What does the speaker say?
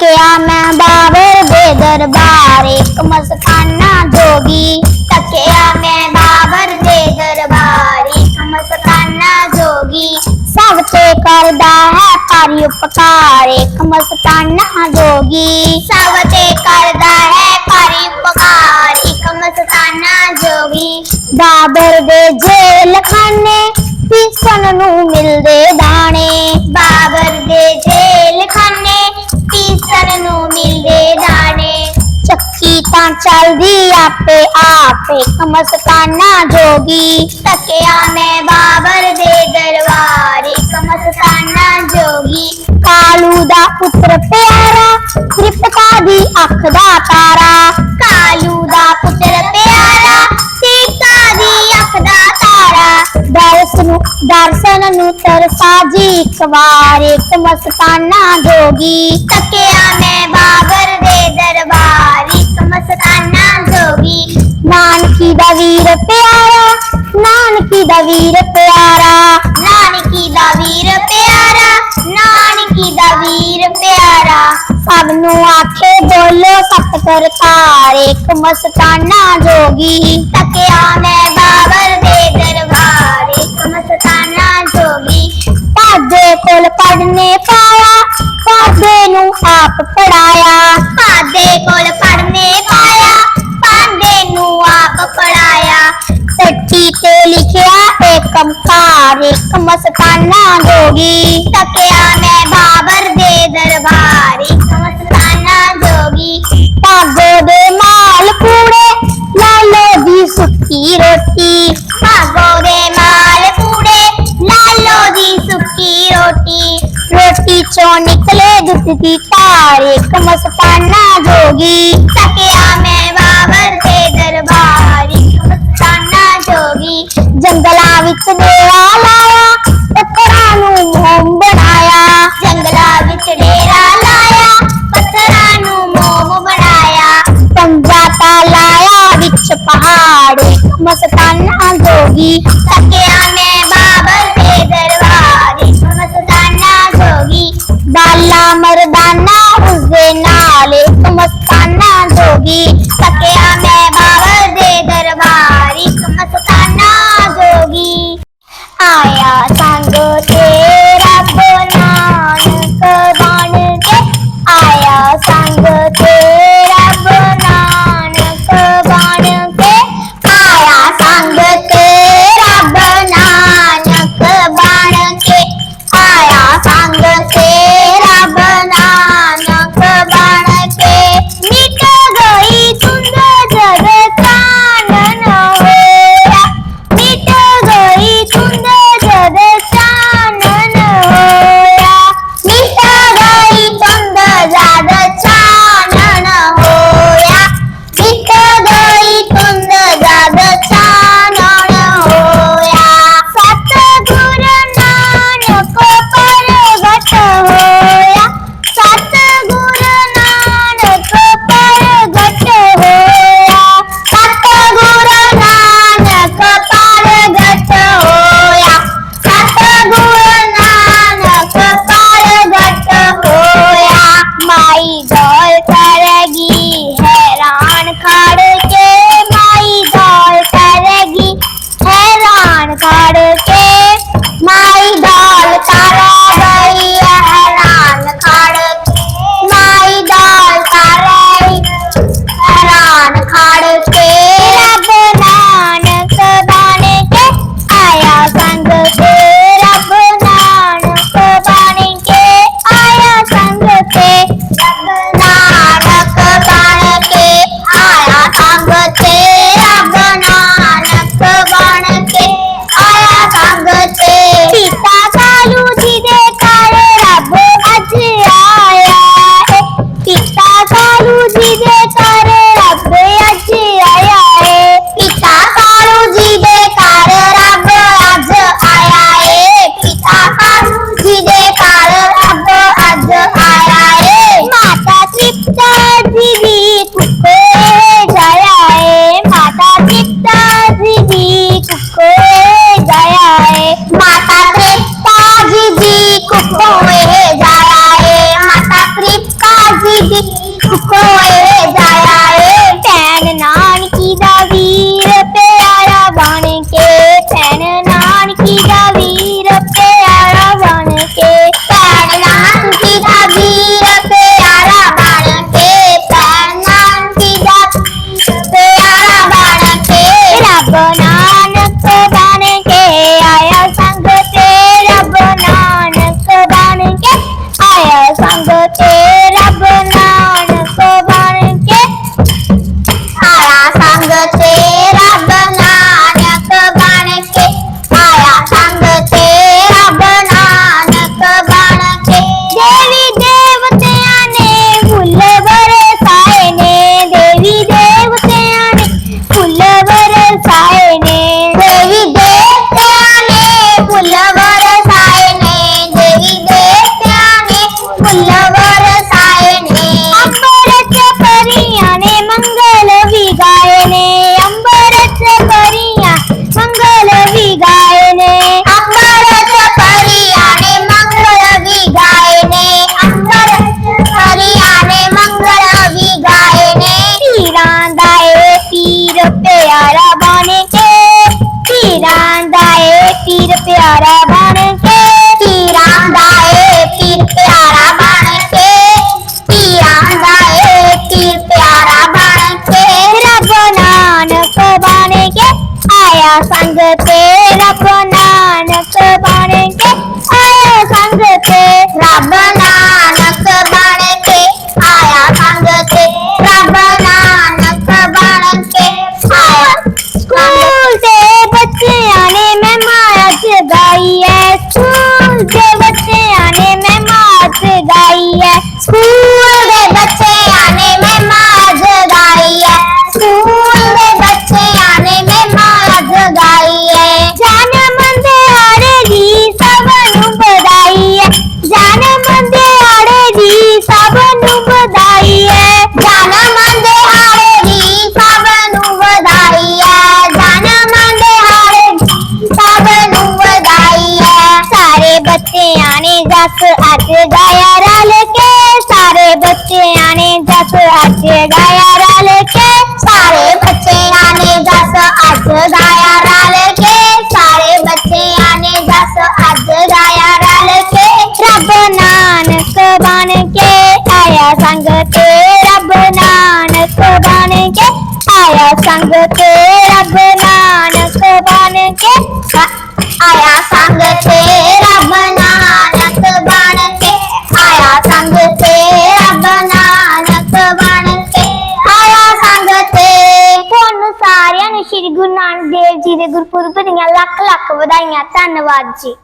ਤੱਕਿਆ ਮੈਂ ਬਾਬਰ ਦੇ ਦਰਬਾਰ, ਇੱਕ ਮਸਤਾਨਾ ਜੋਗੀ ਤੱਕਿਆ ਮੈਂ ਬਾਬਰ ਦੇ ਦਰਬਾਰ, ਇੱਕ ਮਸਤਾਨਾ ਜੋਗੀ ਸਭ ਤੇ ਕਰਦਾ ਹੈ ਪਾਰੀ ਉਪਕਾਰ, ਇੱਕ ਮਸਤਾਨਾ ਜੋਗੀ ਸਭ ਤੇ ਕਰਦਾ ਹੈ ਪਾਰੀ ਉਪਕਾਰ, ਇੱਕ ਮਸਤਾਨਾ ਜੋਗੀ। ਬਾਬਰ ਦੇ ਜੇਲ ਖਾਨੇ ਪੀਸਣ ਨੂੰ ਮਿਲਦੇ ਦਾਣੇ। ਬਾਬਰ ਦੇ ਚੱਕੀ ਤਾਂ ਚੱਲਦੀ ਆਪੇ ਆਪੇ ਕਮਸਤਾਨਾ ਜੋਗੀ। ਤੱਕਿਆ ਮੈਂ ਬਾਬਰ ਦੇ ਦਰਬਾਰ। ਕਮਸਤਾਨਾ ਜੋਗੀ। ਕਾਲੂ ਦਾ ਪੁੱਤਰ ਪਿਆਰਾ। ਤ੍ਰਿਪਤਾ ਦੀ ਅੱਖ ਦਾ ਤਾਰਾ। ਕਾਲੂ ਦਾ ਪੁੱਤਰ ਪਿਆਰਾ। ਸੀਤਾ ਦੀ ਅੱਖ ਦਾ ਤਾਰਾ। ਦਰਸ ਨੂੰ ਦਰਸ਼ਨ ਨੂੰ ਤਰਸਾ ਜੀ ਇੱਕ ਵਾਰ। ਇੱਕ ਮਸਤਾਨਾ ਜੋਗੀ। ਤਕਿਆ ਮੈਂ ਦਾ ਵੀਰ ਪਿਆਰਾ, ਨਾਨਕੀ ਦਾ ਵੀਰ ਪਿਆਰਾ, ਨਾਨਕੀ ਦਾ ਵੀਰ ਪਿਆਰਾ। ਸਭ ਨੂੰ ਆਖੇ ਬੋਲੋ ਸਤ ਕਰਤਾਰ ਇੱਕ ਮਸਤਾਨਾ ਜੋਗੀ। ਤਕਿਆ ਮੈਂ ਬਾਬਰ ਦੇ ਦਰਬਾਰ ਇੱਕ ਮਸਤਾਨਾ ਜੋਗੀ। ਪਾਦੇ ਕੋਲ ਪੜਨੇ ਪਾਇਆ ਪਾਦੇ ਨੂੰ ਆਪ ਪੜਾਇਆ ਪਾਦੇ ਇੱਕ ਮਸਤਾਨਾ ਜੋਗੀ ਤੱਕਿਆ ਮੈਂ ਬਾਬਰ ਦੇ ਦਰਬਾਰ। ਇੱਕ ਮਸਤਾਨਾ ਜੋਗੀ ਭਾਗੋ ਦੇ ਮਾਲ ਕੂੜੇ ਲਾਲੋ ਦੀ ਸੁੱਕੀ ਰੋਟੀ। ਭਾਗੋ ਦੇ ਮਾਲ ਕੂੜੇ ਲਾਲੋ ਦੀ ਸੁੱਕੀ ਰੋਟੀ। ਰੋਟੀ ਚੋਂ ਨਿਕਲੇ ਦੁੱਧ ਦੀ ਧਾਰ। ਇੱਕ ਮਸਤਾਨਾ ਜੋਗੀ ਮਸਤਾਨਾ ਜੋਗੀ ਤੱਕਿਆ ਮੈਂ ਬਾਬਰ ਦੇ ਦਰਬਾਰ। ਇੱਕ ਮਸਤਾਨਾ ਜੋਗੀ ਬਾਲਾ ਮਰਦਾਨਾ ਉਸਦੇ ਨਾਲ। ਇੱਕ ਮਸਤਾਨਾ बच्चे आने जास आज गायारा के। सारे बच्चे आने जास आज गायारा के। सारे बच्चे आने जास आज गायारा के। सारे बच्चे आने अज आज गायारा के। रब नानक बन के आया संग के रब नानक बन के आया संग के रब नानक बन के आया संग के ਵਧਾਈਆਂ ਧੰਨਵਾਦ ਜੀ।